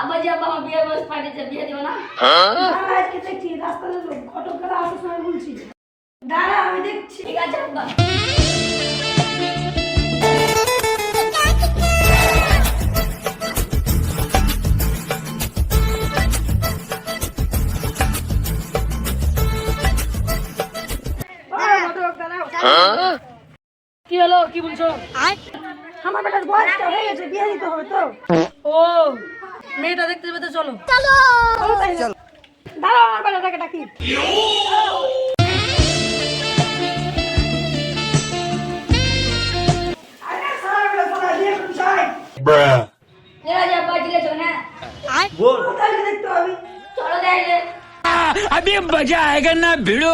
আবার যে বাবা বিয়ে বয়স পাঠিয়েছে বিয়ে দিবে না? দাঁড়া আজকে দেখছি রাস্তাতে লোক ঘটক আসার সময় বলছি দাঁড়া আমি দেখছি। ঠিক আছে আব্বা দাঁড়াও কি হলো কি বলছো? আমার বেটার বয়সটা হয়ে গেছে বিয়ে দিতে হবে তো। ও মেয়েটা দেখতে পেতে চলো চলো তাইলে। দাঁড়াও আমার বেটাটাকে ডাকি আরে সারা বেলা সারা বিয়ে করতে চাই। Bruh. ঠিক আছে আব্বা ঠিক আছে না কোথায় যে দেখতে হবে চলো তাইলে अभी मजा आएगा ना भिड़ो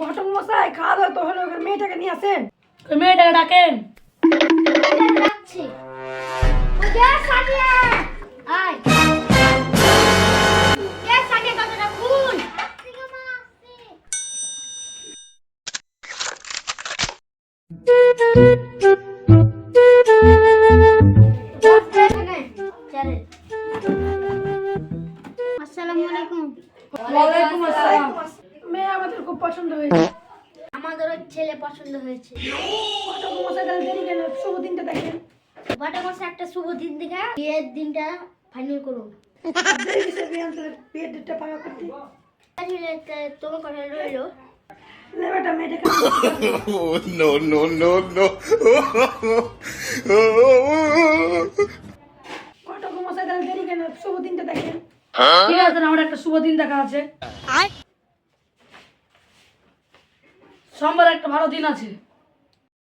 ঘটক মশাই খাওয়া দাওয়া তো হলো এবার মেয়েটাকে নিয়ে আসেন। ওই মেয়েটাকে ডাকেন। রাখছি ওকে ওয়ালাইকুম আসসালাম মেয়ে আমাদের খুব পছন্দ হয়েছে। আমাদেরও ছেলে পছন্দ হয়েছে। মশাই শুভ দিনটা দেখেন। বাটা মাসে একটা শুভ দিন দেখে বিয়ের দিনটা ফাইনাল করুন। দেরি কিসে বিয়ে আনতে বিয়ের ডেটটা পাকা করতে। তাহলে তোমার কথা রইল। no, no, no, no. ঘটক মশাই তাহলে দেরি কেন? শুভ দিনটা দেখেন। ঠিক আছে আমার একটা শুভ দিন দেখা আছে। সোমবার একটা ভালো দিন আছে।